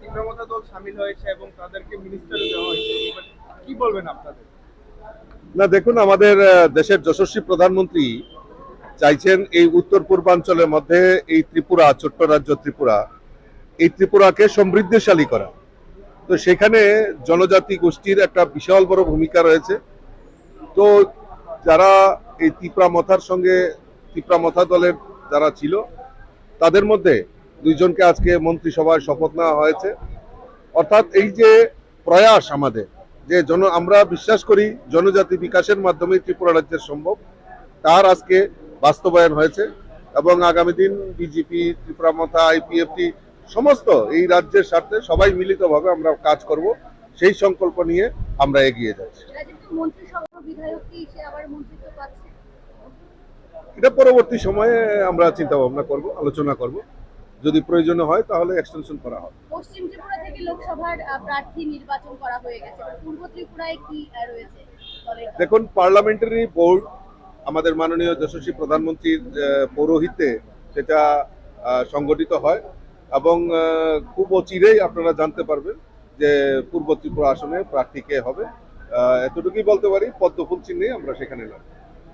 তীব্রমতা দল সামিল হয়েছে এবং তাদেরকে মিনিস্টার দেওয়া হয়েছে। কি বলবেন আপনাদের? না, দেখুন, আমাদের দেশের যশস্বী প্রধানমন্ত্রী চাইছেন এই উত্তর পূর্বাঞ্চলের মধ্যে এই ত্রিপুরা, ছোট্ট রাজ্য ত্রিপুরা, এই ত্রিপুরাকে সমৃদ্ধিশালী করা। তো সেখানে জনজাতি গোষ্ঠীর একটা বিশাল বড় ভূমিকা রয়েছে। তো যারা এই ত্রিপুরা মথার সঙ্গে ত্রিপুরা মথা দলের যারা ছিল, তাদের মধ্যে দুইজনকে আজকে মন্ত্রিসভায় শপথ নেওয়া হয়েছে। অর্থাৎ এই যে প্রয়াস আমাদের যে জন আমরা বিশ্বাস করি জনজাতি বিকাশের মাধ্যমে ত্রিপুরা রাজ্যের সম্ভব তার আজকে বাস্তবায়ন হয়েছে এবং আগামী দিন বিজেপি ত্রিপুরা মথা আইপিএফটি সমস্ত এই রাজ্যের স্বার্থে সবাই মিলিতভাবে আমরা কাজ করব সেই সংকল্প নিয়ে আমরা এগিয়ে যাচ্ছি। এটা পরবর্তী সময়ে আমরা চিন্তা ভাবনা করব আলোচনা করব। যদি প্রয়োজন হয় তাহলে এক্সটেনশন করা হবে। পশ্চিম ত্রিপুরা থেকে লোকসভার প্রার্থী নির্বাচন করা হয়ে গেছে। পূর্ব ত্রিপুরায় কি রয়েছে? দেখুন পার্লামেন্টারি বোর্ড আমাদের মাননীয় যশস্বী প্রধানমন্ত্রীর পৌরোহিত্যে সেটা সংগঠিত হয় এবং খুব অচিরেই আপনারা জানতে পারবেন যে পূর্ব ত্রিপুরা আসনে প্রার্থী কে হবে। এতটুকুই বলতে পারি পদ্মফুল চিহ্নে আমরা সেখানে লড়ব